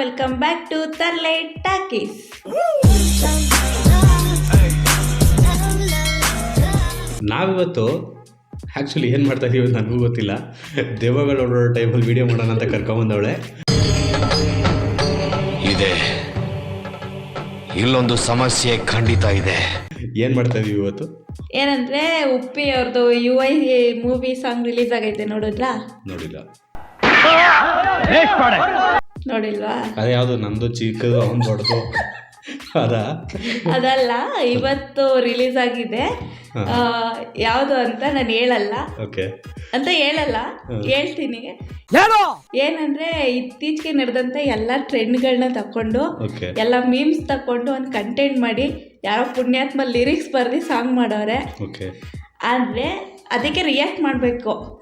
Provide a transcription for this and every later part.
Welcome back to Tarle talkies ನಾವಿವತ್ತು actually ಏನು ಮಾಡ್ತಾ ಇದೀವಿ ಅಂತ ನನಗೂ ಗೊತ್ತಿಲ್ಲ. ದೇವಗಳು ಟೈಪಲ್ಲಿ ಟೈಮಲ್ಲಿ ವೀಡಿಯೋ ಮಾಡೋಣ ಅಂತ ಕರ್ಕೊಂಬಂದವಳೆ. ಇದೆ. ಇಲ್ಲೊಂದು ಸಮಸ್ಯೆ ಖಂಡಿತ ಇದೆ. ಏನು ಮಾಡ್ತಾ ಇದೀವಿ ಇವತ್ತು? ಏನಂದ್ರೆ ಉಪ್ಪಿ ಅವ್ರದ್ದು U I movie song release ಆಗೈತೆ ನೋಡಿದ್ರಾ? ನೋಡಿಲ್ಲ. ನೋಡಿಲ್ವಾ? ಅದೇ ಯಾವುದು ನಂದು ಚಿಕ್ಕದು ಅವನು ದೊಡ್ಡದು? ಅದಾ? ಅದಲ್ಲ ಇವತ್ತು ರಿಲೀಸ್ ಆಗಿದೆ. ಆ, ಯಾವುದು ಅಂತ ನಾನು ಹೇಳಲ್ಲ. ಓಕೆ ಅಂತ ಹೇಳಲ್ಲ ಹೇಳ್ತೀನಿ. ಏನಂದ್ರೆ ಇತ್ತೀಚೆಗೆ ನಡೆದಂತ ಎಲ್ಲ ಟ್ರೆಂಡ್ಗಳನ್ನ ತಕೊಂಡು ಎಲ್ಲ ಮೀಮ್ಸ್ ತಕೊಂಡು ಒಂದು ಕಂಟೆಂಟ್ ಮಾಡಿ ಯಾರೋ ಪುಣ್ಯಾತ್ಮ ಲಿರಿಕ್ಸ್ ಬರ್ದು ಸಾಂಗ್ ಮಾಡೋರೆ. ಓಕೆ ಆದರೆ ಅದಕ್ಕೆ ರಿಯಾಕ್ಟ್ ಮಾಡಬೇಕು.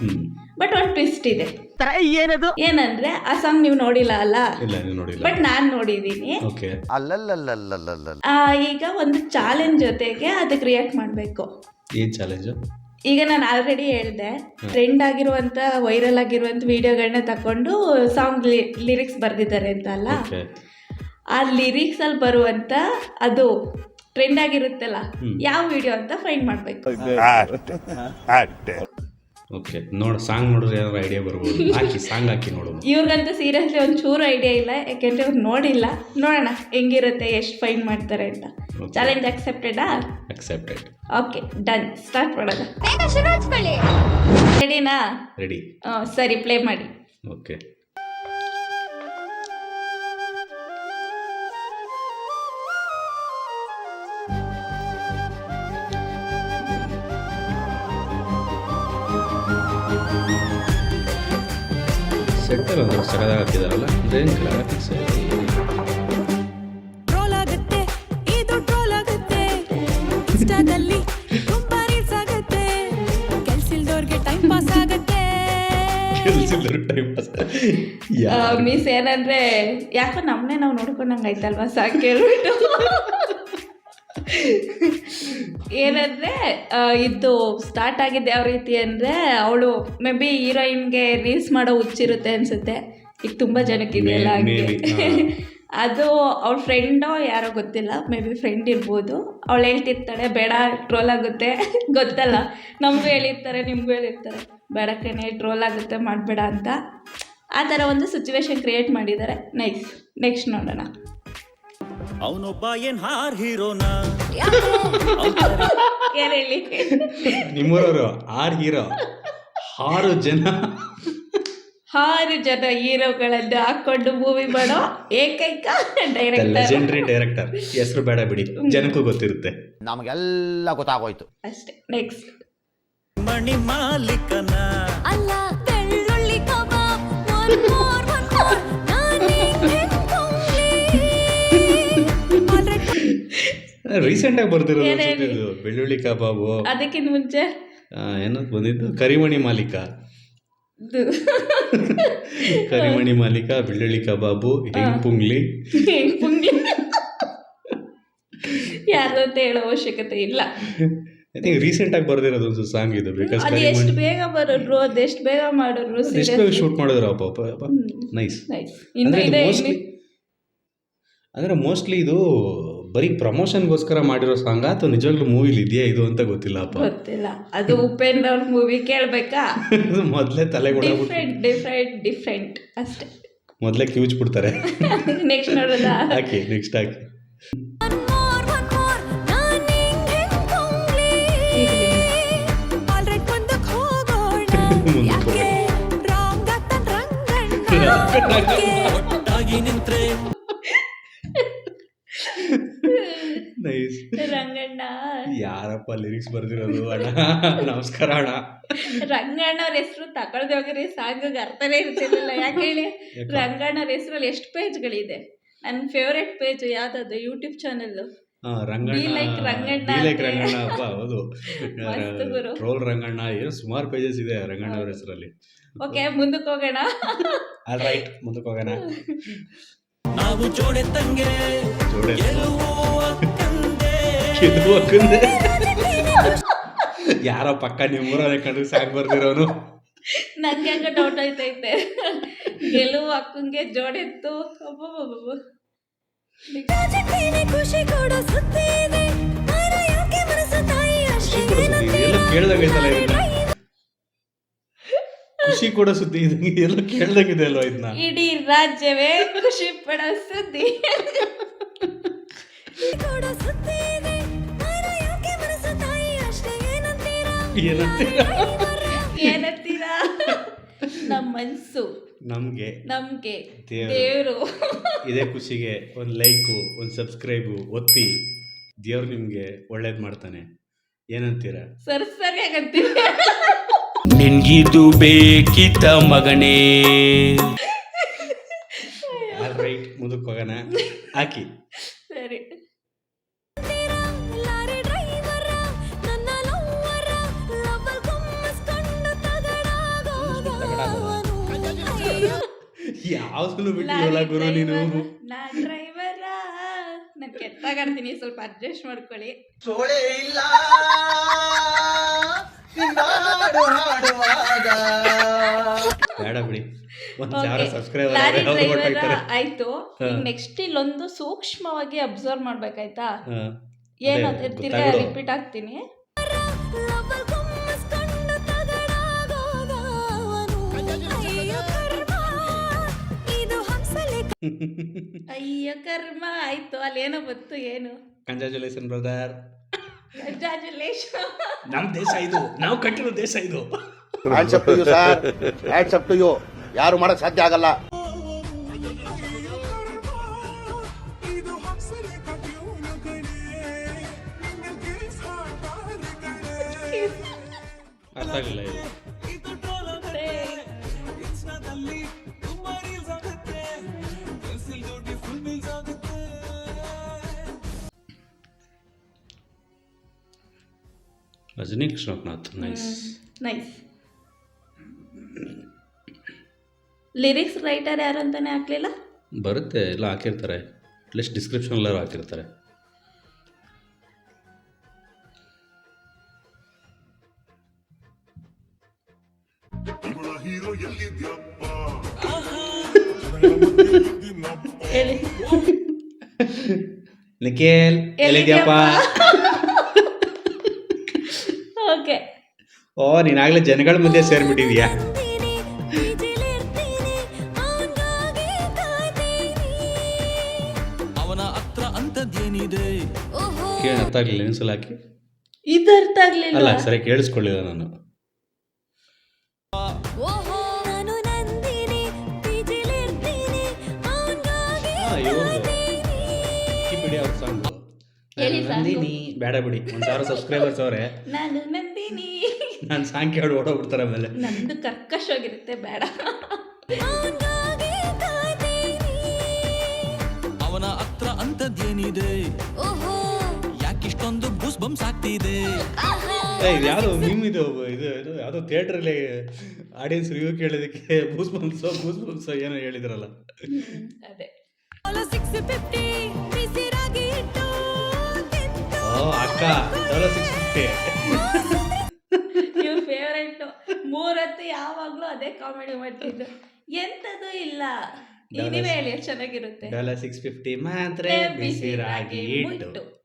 ಬಟ್ ಒಂದು ಟ್ವಿಸ್ಟ್ ಇದೆ. ಏನಂದ್ರೆ ಆ ಸಾಂಗ್ ನೀವು ನೋಡಿಲ್ಲ ಅಲ್ಲ? ಇಲ್ಲ ನೀವು ನೋಡಿಲ್ಲ. ಬಟ್ ನಾನು ನೋಡಿದೀನಿ ಓಕೆ ಅಲ್ಲಲ್ಲಲ್ಲಲ್ಲಲ್ಲ ಆ, ಈಗ ಒಂದು ಚಾಲೆಂಜ್ ಜೊತೆಗೆ ಅದಕ್ಕೆ ರಿಯಾಕ್ಟ್ ಮಾಡಬೇಕು. ಏನ್ ಚಾಲೆಂಜ್ ಈಗ ನಾನು ಆಲ್ರೆಡಿ ಹೇಳಿದೆ ಟ್ರೆಂಡ್ ಆಗಿರುವಂತ ವೈರಲ್ ಆಗಿರುವಂತ ವಿಡಿಯೋಗಳನ್ನ ತಕೊಂಡು ಸಾಂಗ್ ಲಿರಿಕ್ಸ್ ಬರ್ದಿದ್ದಾರೆ ಅಂತ ಅಲ್ಲ? ಓಕೆ ಆ ಲಿರಿಕ್ಸ್ ಅಲ್ಲಿ ಬರುವಂತ ಅದು ಟ್ರೆಂಡ್ ಆಗಿರುತ್ತಲ್ಲ ಯಾವ ವಿಡಿಯೋ ಅಂತ ಫೈಂಡ್ ಮಾಡಬೇಕು. ಓಕೆ ನೋಡು ಸಾಂಗ್ ನೋಡಿದ್ರೆ ಏನಾದ್ರು ಐಡಿಯಾ ಬರ್ಬೋದು. ಹಾಕಿ ಸಾಂಗ್ ಹಾಕಿ ನೋಡು. ಇವ್ರಿಗಂತೂ ಸೀರಿಯಸ್ಲಿ ಒಂದು ಚೂರು ಐಡಿಯಾ ಇಲ್ಲ ಯಾಕೆಂದ್ರೆ ಅವ್ರು ನೋಡಿಲ್ಲ. ನೋಡೋಣ ಹೆಂಗಿರುತ್ತೆ ಎಷ್ಟು ಫೈನ್ ಮಾಡ್ತಾರೆ ಅಂತ. ಚಾಲೆಂಜ್ ಅಕ್ಸೆಪ್ಟೆಡಾ ಅಕ್ಸೆಪ್ಟೆಡ್ ಓಕೆ ಡನ್ ಸ್ಟಾರ್ಟ್ ಮಾಡೋಣ. ರೆಡಿನಾ ರೆಡಿ ಸರಿ ಪ್ಲೇ ಮಾಡಿ. ಓಕೆ ಸೆಟ್ಟರ್ ಅಂದ್ರೆ ಸಗದಾಗ ಹಾಕಿದಾರಲ್ಲ ಡ್ರೈನ್ ಫಿಕ್ಸ್ ಟ್ರೋಲ್ ಆಗುತ್ತೆ. ಮಿಸ್ ಏನಂದ್ರೆ ಯಾಕೋ ನಮ್ನೆ ನಾವು ನೋಡ್ಕೊಂಡಂಗೆ ಆಯ್ತಲ್ವಾ ಸಾಕು ಕೇಳ್ಬಿಟ್ಟು. ಏನಂದ್ರೆ ಇದು ಸ್ಟಾರ್ಟ್ ಆಗಿದ್ದು ಯಾವ ರೀತಿ ಅಂದರೆ ಅವಳು ಮೇ ಬಿ ಹೀರೋಯಿನ್ಗೆ ರೀಲ್ಸ್ ಮಾಡೋ ಹುಚ್ಚಿರುತ್ತೆ ಅನ್ಸುತ್ತೆ. ಈಗ ತುಂಬ ಜನಕ್ಕಿದೆಯಲ್ಲ ಅದು ಅವ್ಳ ಫ್ರೆಂಡೋ ಯಾರೋ ಗೊತ್ತಿಲ್ಲ ಮೇ ಬಿ ಫ್ರೆಂಡ್ ಇರ್ಬೋದು. ಅವಳು ಹೇಳ್ತಿರ್ತಾಳೆ ಬೇಡ ಟ್ರೋಲ್ ಆಗುತ್ತೆ. ಗೊತ್ತಲ್ಲ. ನಮಗೂ ಹೇಳಿರ್ತಾರೆ ನಿಮಗೂ ಹೇಳಿರ್ತಾರೆ. ಬೇಡ ಕಣೆ ಟ್ರೋಲ್ ಆಗುತ್ತೆ ಮಾಡಬೇಡ ಅಂತ. ಆ ಥರ ಒಂದು ಸಿಚುವೇಶನ್ ಕ್ರಿಯೇಟ್ ಮಾಡಿದ್ದಾರೆ. ನೈಸ್ ನೆಕ್ಸ್ಟ್ ನೋಡೋಣ. ಅವನೊಬ್ಬ ಏನ್ ಹಾರ್ ಹೀರೋನ? ಏನು ಹೇಳಿ ನಿಮ್ಮೂರವರು ಆರ್ ಹೀರೋ. ಆರು ಜನ. ಆರು ಜನ ಹೀರೋಗಳನ್ನ ಹಾಕೊಂಡು ಮೂವಿ ಮಾಡೋ ಏಕೈಕ ಡೈರೆಕ್ಟರ್ ಲೆಜೆಂಡ್ರಿ ಡೈರೆಕ್ಟರ್ ಹೆಸರು ಬೇಡ ಬಿಡಿ. ಜನಕ್ಕೂ ಗೊತ್ತಿರುತ್ತೆ. ನಮಗೆಲ್ಲ ಗೊತ್ತಾಗೋಯ್ತು. ಅಷ್ಟೇ. ನೆಕ್ಸ್ಟ್ ಮಣಿ ಮಾಲೀಕನ. ಅಲ್ಲ ಬೆಳ್ಳುಳ್ಳಿ ಕಬಾಬ್ one more, one more. Recent ಆಗಿ ಬರ್ತಿರೋದು ಬೆಳ್ಳುಳ್ಳಿ ಕಬಾಬು. ಅದಕ್ಕಿಂತ ಮುಂಚೆ? ಏನೋ ಏನದು ಬಂದಿದ್ದು ಕರಿಮಣಿ ಮಾಲೀಕ. ಕರಿಮಣಿ ಮಾಲೀಕ ಬೆಳ್ಳುಳ್ಳಿ ಕಬಾಬು ಹೆಂಗ್ ಪುಂಗ್ಲಿ ಪುಂಗ್ಲಿ ಯಾರು ಅಂತ ಹೇಳೋ ಅವಶ್ಯಕತೆ ಇಲ್ಲ. ರೀಸೆಂಟ್ ಆಗಿ ಬರ್ದಿರೋದು ಒಂದು ಸಾಂಗ್ ಇದು ಬಿಕಾಸ್ ಎಷ್ಟು ಬೇಗ ಬರೋರು ಅದೆಷ್ಟು ಬೇಗ ಮಾಡೋರು ಎಷ್ಟು ಬೇಗ ಶೂಟ್ ಮಾಡಿದ್ರು ಅಪ್ಪ ನೈಸ್ ನೈಸ್ ಅಂದ್ರೆ ಮೋಸ್ಟ್ಲಿ ಇಲ್ಲಿ ಅಂದ್ರೆ ಮೋಸ್ಟ್ಲಿ ಇದು ಬರೀ ಪ್ರಮೋಷನ್ಗೋಸ್ಕರ ಮಾಡಿರೋ ಸಾಂಗ್ ಅಥವಾ ನಿಜವಾಗ್ಲೂ ಮೂವಿಲಿ ಇದೆಯಾ ಇದು ಅಂತ ಗೊತ್ತಿಲ್ಲ ಅಪ್ಪ ಗೊತ್ತಿಲ್ಲ. ಅದು ಉಪೇಂದ್ರ ಅವ್ರ ಮೂವಿ ಕೇಳ್ಬೇಕಾ? ಮೊದಲೇ ತಲೆ ಡಿಫ್ರೆಂಟ್ ಡಿಫ್ರೆಂಟ್ ಡಿಫ್ರೆಂಟ್ ಅಷ್ಟೇ. ಮೊದಲೇ ಕ್ಯೂಚ್ ಬಿಡ್ತಾರೆ. ನೆಕ್ಸ್ಟ್ ನೋಡೋದಾ? ಹಾಕಿ ನೆಕ್ಸ್ಟ್ ಹಾಕಿ more, one more. ನಾನಿಂಗೆ ಕೊಂಗ್ಲಿ. Alright, ಮುಂದಕ್ ಹೋಗೋಣ. ಮುಂದಕ್ ಯಾಕೆ? Wrong ಆಗ್ತಾನ್ ರಂಗಣ್ಣ. ಯಾಕೆ? ಒಟ್ಟಾಗಿ ನಿಂತ್ರೆ ನೈಸ್ ರಂಗಣ್ಣ ಯಾರಪ್ಪ ಲಿರಿಕ್ಸ್ ಬರ್ದಿರೋದು ಅಣ್ಣ ನಮಸ್ಕಾರ ಅಣ್ಣ. ರಂಗಣ್ಣ ಅವ್ರ ಹೆಸರು ತಗೊಳ್ದೆ ಹೋಗಿರಿ ಸಾಂಗ್ ಅರ್ಥನೇ ಇರ್ತಿರ್ಲಿಲ್ಲ. ಯಾಕೆ ಹೇಳಿ? ರಂಗಣ್ಣವ್ರ ರಂಗಣ್ಣ ಅವ್ರ ಹೆಸರಲ್ಲಿ ಎಷ್ಟು ಪೇಜ್ಗಳಿದೆ ನನ್ನ ಫೇವ್ರೆಟ್ ಪೇಜ್ ಯಾವ್ದದು? ಯೂಟ್ಯೂಬ್ ಚಾನೆಲ್ ಹೌದು. ಟ್ರೋಲ್ ರಂಗಣ್ಣ ಏನು ಸುಮಾರು ಪೇಜಸ್ ಇದೆ ರಂಗಣ್ಣ ಅವ್ರ ಹೆಸರಲ್ಲಿ. ಓಕೆ ಮುಂದಕ್ಕೆ ಹೋಗೋಣ. ಆಲ್ ರೈಟ್ ಮುಂದಕ್ಕೆ ಹೋಗೋಣ. ನಾವು ಜೋಡೆ ತಂಗೆ ಜೋಡೆ. ಇದು ಯಾರೋ ಪಕ್ಕ ನಿಮ್ಮೂರನೇ ಕಂಡು ಸಾಕ್ ಬರ್ದಿರೋನು. ನಂಗೆ ಹಂಗ ಡೌಟ್ ಆಯ್ತೈತೆ. ಗೆಲುವು ಅಕ್ಕಂಗೆ ಜೋಡಿತ್ತು ಅಬ್ಬಬ್ಬಬ್ಬ ಖುಷಿ ಕೂಡ ಖುಷಿ ಕೊಡೋ ಸುದ್ದಿ ಎಲ್ಲ ಕೇಳ್ದಂಗಿದೆ ಅಲ್ವಾ ಇದನ್ನ ಇಡೀ ರಾಜ್ಯವೇ ಖುಷಿ ಪಡೋ ಸುದ್ದಿ. ಏನಂತೀರಾ? ನಮ್ಮ ಮನ್ಸು. ನಮಗೆ. ನಮಗೆ. ದೇವರು. ದೇವ್ರು. ಇದೇ ಖುಷಿಗೆ ಒಂದು ಲೈಕು ಒಂದು ಸಬ್ಸ್ಕ್ರೈಬು ಒತ್ತಿ. ದೇವ್ರು ನಿಮಗೆ ಒಳ್ಳೇದು ಮಾಡ್ತಾನೆ. ಏನಂತೀರ? ಸರ್ ಸರಿಯಾಗಂತೀವಿ ನಿನ್ಗಿದು ಬೇಕಿತ ಮಗನೇ. ರೈಟ್ ಮುಂದಕ್ಕೆ ಹೋಗೋಣ. ಹಾಕಿ. ಸರಿ. ಯಾವ್ದನ್ನು ಬಿಟ್ಟಿವಲ್ಲ ಗುರು ನೀನು. ನಾ ಡ್ರೈವರ ನಾನು ಕೆಟ್ಟಾಗಾಡ್ತೀನಿ ಸ್ವಲ್ಪ ಅಡ್ಜಸ್ಟ್ ಮಾಡ್ಕೊಳ್ಳಿ. ಬೇಡ ಬಿಡಿ. ಒಂದು. ಸಾವಿರ ಸಬ್ಸ್ಕ್ರೈಬರ್ ಆಯ್ತು. ನೆಕ್ಸ್ಟ್ ಇಲ್ಲೊಂದು ಸೂಕ್ಷ್ಮವಾಗಿ ಅಬ್ಸರ್ವ್ ಮಾಡ್ಬೇಕಾಯ್ತಾ? ಏನಾದ್ರೆ ಏನು ಅದೇ, ತಿರ್ಗಾ. ರಿಪೀಟ್ ಆಗ್ತೀನಿ. ಅಯ್ಯೋ ಕರ್ಮ. ಆಯ್ತು ಅಲ್ಲೇನೋ ಬಂತು ಏನು? ಕಂಜಾಜುಲೇಷನ್ ಬ್ರದರ್ ಕಂಜಾಜುಲೇಷನ್ ನಮ್ಮ ದೇಶ ಇದು. ನಾವು ಕಟ್ಟಿರೋ ದೇಶ ಇದು. Hands up to you sir hands up to you ಯಾರು ಮಾಡಕ್ ಸಾಧ್ಯ ಆಗಲ್ಲ. ಅರ್ಥ ಆಗಲಿಲ್ಲ ಇದು. Rajani Krishnanath nice nice lyrics writer ಯಾರು ಅಂತಾನೆ ಹಾಕ್ಲಿಲ್ಲ? ಬರುತ್ತೆ ಎಲ್ಲ ಹಾಕಿರ್ತಾರೆ. ಅಟ್ಲೀಸ್ಟ್ ಡಿಸ್ಕ್ರಿಪ್ಷನ್ ಎಲ್ಲರೂ ಹಾಕಿರ್ತಾರೆ. ಹೇಳಿ. ನಿಖೇಲ್ ಎಲ್ಲಿದ್ಯಪ್ಪ ಓಕೆ ಓ ನೀನಾಗಲೇ ಜನಗಳ ಮಧ್ಯೆ ಸೇರ್ಬಿಟ್ಟಿದ್ಯಾ? ಅವನ ಹತ್ರ ಅಂತದೇನಿದೆ ಓಹೋ ಕೇಳಿ ಅರ್ಥ ಆಗಲಿಲ್ಲ ಇನ್ನೊಂದ್ಸಲ ಹಾಕಿ. ಇದು ಅರ್ಥ ಆಗ್ಲಿಲ್ಲ. ಅಲ್ಲ ಸರಿ ಕೇಳಿಸ್ಕೊಳ್ಳಿಲ್ಲ ನಾನು. ನಂದಿನಿ ಬಿಡಿ ಅವ್ರ ಸಾಂಗ್ ಹೇಳಿ ಸಾಂಗು. ನಂದಿನಿ ಬೇಡ ಬಿಡಿ ಒಂದು ಸಾವಿರ ಸಬ್ಸ್ಕ್ರೈಬರ್ಸ್ ಅವರೇ. ನಾನು ನಾನು ಸಾಂಗ್ ಕೇಳಿ ಓಡೋಗ್ಬಿಡ್ತಾರೆ ಆಮೇಲೆ. ನಂದು ಕರ್ಕಶವಾಗಿರುತ್ತೆ ಬೇಡ. ಅವನ ಹತ್ರ ಅಂತದ್ದೇನಿದೆ? ಓಹೋ. ಯಾಕಿಷ್ಟೊಂದು ಬೂಸ್ ಬಂಪ್ಸ್ ಆಗ್ತಿದೆ? ಏ, ಇದು ಯಾವುದು ಮೀಮ್ ಇದು ಇದು ಇದು ಯಾವುದೋ ಥಿಯೇಟ್ರಲ್ಲಿ ಆಡಿಯನ್ಸ್ ರಿವ್ಯೂ ಕೇಳೋದಕ್ಕೆ ಬೂಸ್ ಬಂಪ್ಸೋ ಬೂಸ್ ಬಂಪ್ಸೋ ಏನೋ ಹೇಳಿದ್ರಲ್ಲ. ಅದೇ. ಓ ಅಕ್ಕ ಸಿಕ್ಸ್ ಫಿಫ್ಟಿ ಫೇವ್ರೆಟ್ ಮೂರತ್ತು ಯಾವಾಗ್ಲೂ ಅದೇ ಕಾಮಿಡಿ ಮಾಡ್ತಿದ್ದು. ಎಂತದೂ ಇಲ್ಲ. ನೀವೇ ಹೇಳಿ ಎಷ್ಟ್ ಚೆನ್ನಾಗಿರುತ್ತೆ. ಡಾಲರ್ ಸಿಕ್ಸ್ ಫಿಫ್ಟಿ ಮಾತ್ರ ಬಿಸಿ ರಾಗಿ ಇಟ್ಟು.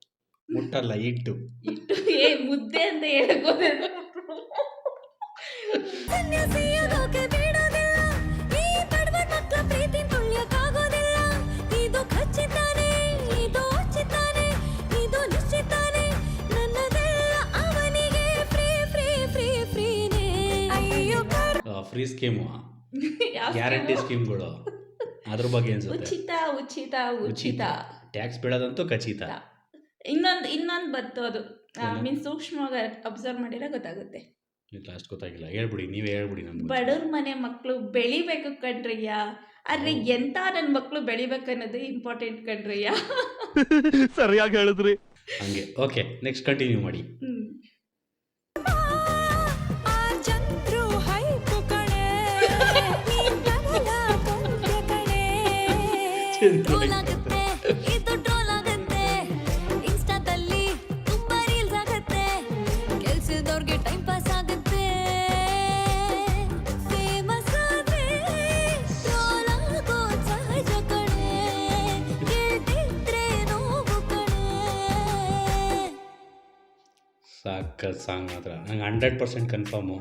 ಮುಟ್ಟಲ್ಲ ಇಟ್ಟು. ಇಟ್ಟು. ಏ ಮುದ್ದೆ ಅಂತ ಹೇಳ್ಬೋದು. ಫ್ರೀ ಸ್ಕೀಮು ಯಾವ ಗ್ಯಾರಂಟಿ? ಸ್ಕೀಮ್ಗಳು ಅದ್ರ ಬಗ್ಗೆ ಅನ್ಸುತ್ತೆ. ಉಚಿತ ಉಚಿತ ಉಚಿತ. ಟ್ಯಾಕ್ಸ್ ಬೀಳೋದಂತೂ ಖಚಿತ. ಇನ್ನೊಂದು ಇನ್ನೊಂದು ಬತ್ತು ಅದು? ಮೀನ್ ಸೂಕ್ಷ್ಮವಾಗಿ ಅಬ್ಸರ್ವ್ ಮಾಡಿದ್ರೆ ಗೊತ್ತಾಗುತ್ತೆ. ಲಾಸ್ಟ್ ಗೊತ್ತಾಗಿಲ್ಲ. ಹೇಳ್ಬಿಡಿ ನೀವೇ ಹೇಳ್ಬಿಡಿ ನಮ್ಗೆ. ಬಡವ್ರ ಮನೆ ಮಕ್ಕಳು ಬೆಳಿಬೇಕು ಕಣ್ರಯ್ಯ. ಆದ್ರೆ ಎಂತ ನನ್ನ ಮಕ್ಕಳು ಬೆಳಿಬೇಕನ್ನೋದು ಇಂಪಾರ್ಟೆಂಟ್ ಕಣ್ರಯ್ಯ. ಸರಿಯಾಗಿ ಹೇಳಿದ್ರಿ. ಹಂಗೆ. ಓಕೆ ನೆಕ್ಸ್ಟ್ ಕಂಟಿನ್ಯೂ ಮಾಡಿ. ಸಾಕು ಸಾಂಗ್ ಮಾತ್ರ ನಂಗೆ ಹಂಡ್ರೆಡ್ ಪರ್ಸೆಂಟ್ ಕನ್ಫರ್ಮು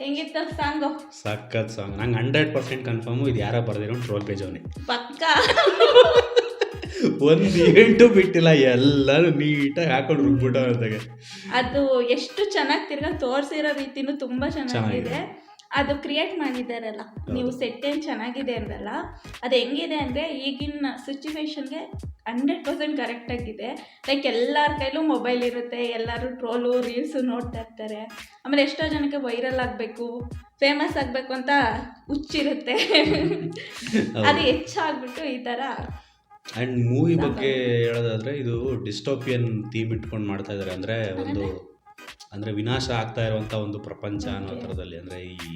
ಹೆಂಗಿತ್ತು ಸಾಂಗು? ಸಖತ್ ಸಾಂಗ್. ನಂಗೆ ಹಂಡ್ರೆಡ್ ಪರ್ಸೆಂಟ್ ಕನ್ಫರ್ಮು ಇದು ಯಾರೋ ಬರ್ದಿರೋ ಟ್ರೋಲ್ ಪೇಜ್ ಅವನೇ. ಪಕ್ಕ? ಒಂದು ಏಂಟು ಬಿಟ್ಟಿಲ್ಲ ಎಲ್ಲರೂ ನೀಟಾಗಿ ಹಾಕೊಂಡು ರುಬ್ಬಿಟ್ಟು ಅಂತಾಗೆ ಅದು ಎಷ್ಟು ಚೆನ್ನಾಗಿ ತಿರ್ಗಾ ತೋರಿಸಿರೋ ರೀತಿನೂ ತುಂಬ ಚೆನ್ನಾಗಿದೆ. ಚೆನ್ನಾಗಿದೆ. ಅದು ಕ್ರಿಯೇಟ್ ಮಾಡಿದ್ದಾರಲ್ಲ. ನೀವು ಸೆಟ್ ಏನು ಚೆನ್ನಾಗಿದೆ ಅಂದಲ್ಲ ಅದು ಹೆಂಗಿದೆ ಅಂದರೆ ಈಗಿನ ಸಿಚುವೇಶನ್ಗೆ ಹಂಡ್ರೆಡ್ ಪರ್ಸೆಂಟ್ ಕರೆಕ್ಟಾಗಿದೆ ಲೈಕ್ ಎಲ್ಲರ ಕೈಲೂ ಮೊಬೈಲ್ ಇರುತ್ತೆ ಎಲ್ಲರೂ ಟ್ರೋಲು ರೀಲ್ಸು ನೋಡ್ತಾ ಇರ್ತಾರೆ. ಆಮೇಲೆ ಎಷ್ಟೋ ಜನಕ್ಕೆ ವೈರಲ್ ಆಗಬೇಕು ಫೇಮಸ್ ಆಗಬೇಕು ಅಂತ ಹುಚ್ಚಿರುತ್ತೆ. ಅದು ಹೆಚ್ಚಾಗ್ಬಿಟ್ಟು ಈ ಥರ ಆ್ಯಂಡ್ ಮೂವಿ ಬಗ್ಗೆ ಹೇಳೋದಾದರೆ ಇದು ಡಿಸ್ಟೋಪಿಯನ್ ಥೀಮ್ ಇಟ್ಕೊಂಡು ಮಾಡ್ತಾ ಇದ್ದಾರೆ ಅಂದರೆ ಒಂದು ಅಂದರೆ ವಿನಾಶ ಆಗ್ತಾ ಇರುವಂಥ ಒಂದು ಪ್ರಪಂಚ ಅನ್ನೋ ಥರದಲ್ಲಿ ಅಂದರೆ ಈ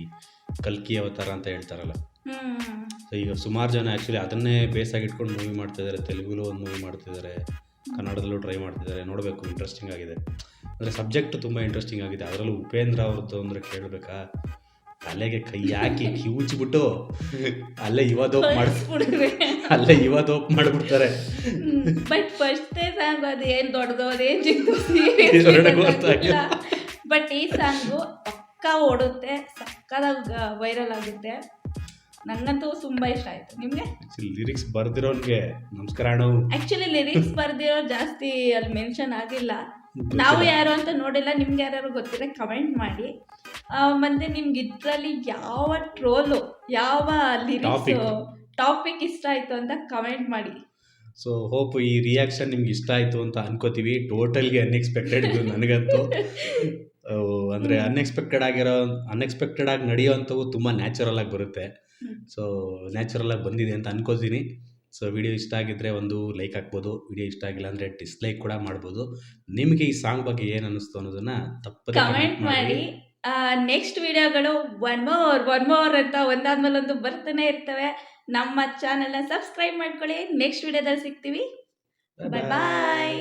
ಕಲ್ಕಿ ಅವತಾರ ಅಂತ ಹೇಳ್ತಾರಲ್ಲ. ಸೊ ಈಗ ಸುಮಾರು ಜನ ಆ್ಯಕ್ಚುಲಿ ಅದನ್ನೇ ಬೇಸಾಗಿ ಇಟ್ಕೊಂಡು ಮೂವಿ ಮಾಡ್ತಿದ್ದಾರೆ ತೆಲುಗುಲು ಒಂದು ಮೂವಿ ಮಾಡ್ತಿದ್ದಾರೆ ಕನ್ನಡದಲ್ಲೂ ಟ್ರೈ ಮಾಡ್ತಿದ್ದಾರೆ ನೋಡಬೇಕು ಇಂಟ್ರೆಸ್ಟಿಂಗ್ ಆಗಿದೆ. ಅಂದರೆ ಸಬ್ಜೆಕ್ಟ್ ತುಂಬ ಇಂಟ್ರೆಸ್ಟಿಂಗ್ ಆಗಿದೆ. ಅದರಲ್ಲೂ ಉಪೇಂದ್ರ ಅವ್ರದ್ದು ಅಂದರೆ ಕೇಳಬೇಕಾ? ತಲೆಗೆ ಕೈ ಹಾಕಿ ಕಿವುಚ್ಬಿಟ್ಟು ಅಲ್ಲೇ ಇವತ್ತು ಮಾಡಿ ಅಲ್ಲೇ ಇವತ್ತು ದೋಪ್ ಮಾಡಿಬಿಡ್ತಾರೆ. ಬಟ್ ಫಸ್ಟೇ ಸಾಂಗ್ ಅದು ಏನು ದೊಡ್ಡದು ಅದೇನು ಗೊತ್ತಾಗಿಲ್ಲ. ಬಟ್ ಈ ಸಾಂಗು ಪಕ್ಕ ಓಡುತ್ತೆ ಸಕ್ಕದಾಗ ವೈರಲ್ ಆಗುತ್ತೆ. ನಂಗಂತೂ ತುಂಬಾ ಇಷ್ಟ ಆಯ್ತು. ನಿಮಗೆ? ಲಿರಿಕ್ಸ್ ಬರ್ದಿರೋನ್ಗೆ ನಮಸ್ಕಾರ ಆಕ್ಚುಲಿ ಲಿರಿಕ್ಸ್ ಬರ್ದಿರೋ ಜಾಸ್ತಿ ಅಲ್ಲಿ ಮೆನ್ಷನ್ ಆಗಿಲ್ಲ. ನಾವು ಯಾರು ಅಂತ ನೋಡಿಲ್ಲ ನಿಮ್ಗೆ ಯಾರು ಗೊತ್ತಿದೆ ಕಮೆಂಟ್ ಮಾಡಿ. ಮತ್ತೆ ನಿಮ್ಗೆ ಇದರಲ್ಲಿ ಯಾವ ಟ್ರೋಲು ಯಾವ ಲಿರಿಕ್ಸ್. ಟಾಪಿಕ್ ಇಷ್ಟ ಆಯಿತು ಅಂತ ಕಮೆಂಟ್ ಮಾಡಿ. ಸೊ ಹೋಪ್ ಈ ರಿಯಾಕ್ಷನ್ ನಿಮ್ಗೆ ಇಷ್ಟ ಆಯಿತು ಅಂತ ಅನ್ಕೋತೀವಿ. ಟೋಟಲ್ಗೆ ಅನ್ಎಕ್ಸ್ಪೆಕ್ಟೆಡ್ ಇದು ನನಗಂತೂ. ಅಂದರೆ ಅನ್ಎಕ್ಸ್ಪೆಕ್ಟೆಡ್ ಆಗಿರೋ ಅನ್ಎಕ್ಸ್ಪೆಕ್ಟೆಡ್ ಆಗಿ ನಡೆಯೋವಂಥವು ತುಂಬ ನ್ಯಾಚುರಲ್ ಆಗಿ ಬರುತ್ತೆ. ಸೊ ನ್ಯಾಚುರಲ್ ಆಗಿ ಬಂದಿದೆ ಅಂತ ಅನ್ಕೋತೀನಿ. ಸೊ ವಿಡಿಯೋ ಇಷ್ಟ ಆಗಿದ್ರೆ ಒಂದು ಲೈಕ್ ಹಾಕ್ಬೋದು ವಿಡಿಯೋ ಇಷ್ಟ ಆಗಿಲ್ಲ ಅಂದರೆ ಡಿಸ್ಲೈಕ್ ಕೂಡ ಮಾಡ್ಬೋದು. ನಿಮಗೆ ಈ ಸಾಂಗ್ ಬಗ್ಗೆ ಏನು ಅನ್ನಿಸ್ತು ಅನ್ನೋದನ್ನ ತಪ್ಪದೆ ಕಮೆಂಟ್ ಮಾಡಿ. ನೆಕ್ಸ್ಟ್ ವಿಡಿಯೋಗಳು ಒನ್ ಮೋರ್ ಒನ್ ಮೋರ್ ಅಂತ ಒಂದಾದ್ಮೇಲೆ ಒಂದು ಬರ್ತಾನೆ ಇರ್ತವೆ. ನಮ್ಮ ಚಾನೆಲ್ನ ಸಬ್ಸ್ಕ್ರೈಬ್ ಮಾಡ್ಕೊಳ್ಳಿ. ನೆಕ್ಸ್ಟ್ ವಿಡಿಯೋದಲ್ಲಿ ಸಿಗ್ತೀವಿ. ಬಾಯ್ ಬಾಯ್